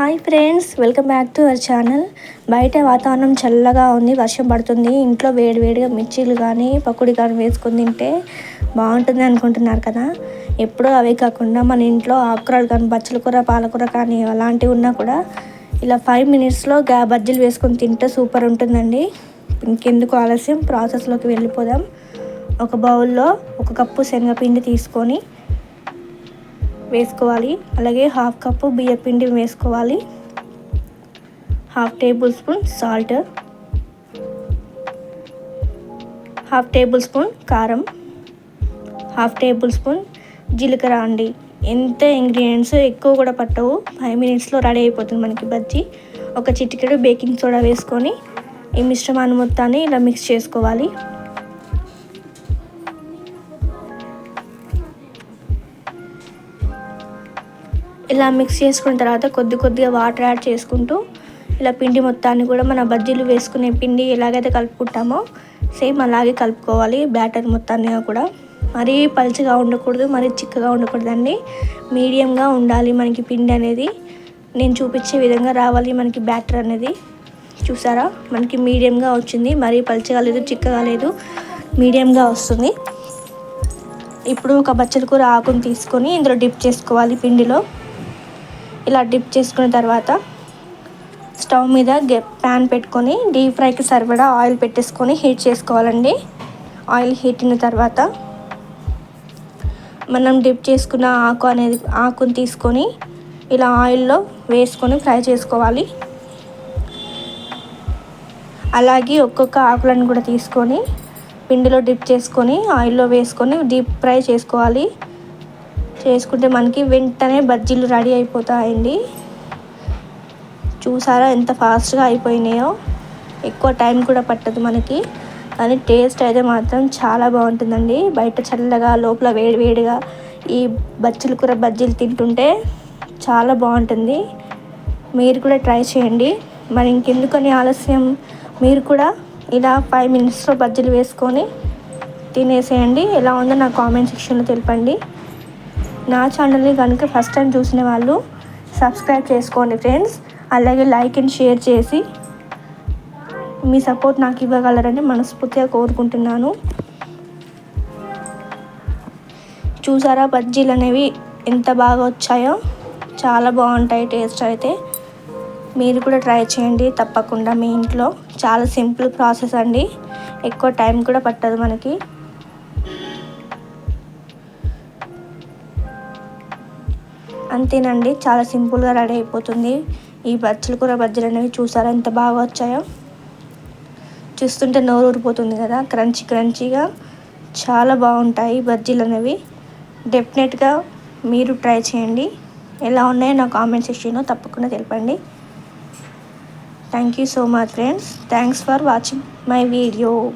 Hi friends welcome back to our channel. బయట వాతావరణం చల్లగా ఉంది వర్షం పడుతుంది. ఇంట్లో వేడివేడిగా మిర్చీలు కానీ పకోడీ కానీ వేసుకొని తింటే బాగుంటుంది అనుకుంటున్నారు కదా. ఎప్పుడూ అవే కాకుండా మన ఇంట్లో ఆకుకూరలు కానీ బచ్చల కూర పాలకూర కానీ అలాంటివి ఉన్నా కూడా ఇలా ఫైవ్ మినిట్స్లో గా బజ్జీలు వేసుకొని తింటే సూపర్ ఉంటుందండి. ఇంకెందుకు ఆలస్యం? ప్రాసెస్లోకి వెళ్ళిపోదాం. ఒక బౌల్లో ఒక కప్పు శనగపిండి తీసుకొని వేసుకోవాలి. అలాగే హాఫ్ కప్పు బియ్య పిండి వేసుకోవాలి. Half tablespoon salt. Half tablespoon కారం. హాఫ్ టేబుల్ స్పూన్ జీలకర్ర అండి. ఎంత ఇంగ్రీడియంట్స్ ఎక్కువ కూడా పట్టవు. ఫైవ్ మినిట్స్లో రెడీ అయిపోతుంది మనకి బజ్జీ. ఒక చిటికెడు బేకింగ్ సోడా వేసుకొని ఈ మిశ్రమాన్ని మొత్తాన్ని ఇలా మిక్స్ చేసుకోవాలి. ఇలా మిక్స్ చేసుకున్న తర్వాత కొద్ది కొద్దిగా వాటర్ యాడ్ చేసుకుంటూ ఇలా పిండి మొత్తాన్ని కూడా మన బజ్జీలు వేసుకునే పిండి ఎలాగైతే కలుపుకుంటామో సేమ్ అలాగే కలుపుకోవాలి బ్యాటర్ మొత్తాన్ని కూడా. మరీ పలుచగా ఉండకూడదు మరీ చిక్కగా ఉండకూడదండి. మీడియంగా ఉండాలి మనకి పిండి అనేది. నేను చూపించే విధంగా రావాలి మనకి బ్యాటర్ అనేది. చూసారా? మనకి మీడియంగా వచ్చింది. మరీ పలుచగా లేదు చిక్కగా లేదు. మీడియంగా వస్తుంది. ఇప్పుడు ఒక బచ్చల కూర ఆకుని తీసుకొని ఇందులో డిప్ చేసుకోవాలి పిండిలో. ఇలా డిప్ చేసుకున్న తర్వాత స్టవ్ మీద ప్యాన్ పెట్టుకొని డీప్ ఫ్రైకి సరిపడా ఆయిల్ పెట్టేసుకొని హీట్ చేసుకోవాలండి. ఆయిల్ హీట్ అయిన తర్వాత మనం డిప్ చేసుకున్న ఆకు అనేది ఆకుని తీసుకొని ఇలా ఆయిల్లో వేసుకొని ఫ్రై చేసుకోవాలి. అలాగే ఒక్కొక్క ఆకులను కూడా తీసుకొని పిండిలో డిప్ చేసుకొని ఆయిల్లో వేసుకొని డీప్ ఫ్రై చేసుకోవాలి. చేసుకుంటే మనకి వెంటనే బజ్జీలు రెడీ అయిపోతాయండి. చూసారా ఎంత ఫాస్ట్గా అయిపోయినాయో. ఎక్కువ టైం కూడా పట్టదు మనకి. కానీ టేస్ట్ అయితే మాత్రం చాలా బాగుంటుందండి. బయట చల్లగా లోపల వేడి వేడిగా ఈ బజ్జీలు కూర బజ్జీలు తింటుంటే చాలా బాగుంటుంది. మీరు కూడా ట్రై చేయండి. మరి ఇంకెందుకని ఆలస్యం? మీరు కూడా ఇలా ఫైవ్ మినిట్స్లో బజ్జీలు వేసుకొని తినేసేయండి. ఎలా ఉందో నా కామెంట్ సెక్షన్లో తెలపండి. నా ఛానల్ని కనుక ఫస్ట్ టైం చూసిన వాళ్ళు సబ్స్క్రైబ్ చేసుకోండి ఫ్రెండ్స్ అలాగే లైక్ అండ్ షేర్ చేసి మీ సపోర్ట్ నాకు ఇవ్వగలరని మనస్ఫూర్తిగా కోరుకుంటున్నాను. చూసారా బజ్జీలు అనేవి ఎంత బాగా వచ్చాయో? చాలా బాగుంటాయి టేస్ట్ అయితే. మీరు కూడా ట్రై చేయండి తప్పకుండా మీ ఇంట్లో. చాలా సింపుల్ ప్రాసెస్ అండి. ఎక్కువ టైం కూడా పట్టదు మనకి. అంతేనండి. చాలా సింపుల్గా రెడీ అయిపోతుంది. ఈ బచ్చల కూర బజ్జీలు అనేవి చూసారా? ఎంత బాగా వచ్చాయో. చూస్తుంటే నోరు ఊరిపోతుంది కదా. క్రంచీ క్రంచీగా చాలా బాగుంటాయి బజ్జీలు అనేవి. డెఫినెట్గా మీరు ట్రై చేయండి. ఎలా ఉన్నాయో నా కామెంట్ సెక్షన్లో తప్పకుండా తెలపండి. Thank you so much friends. Thanks for watching my video.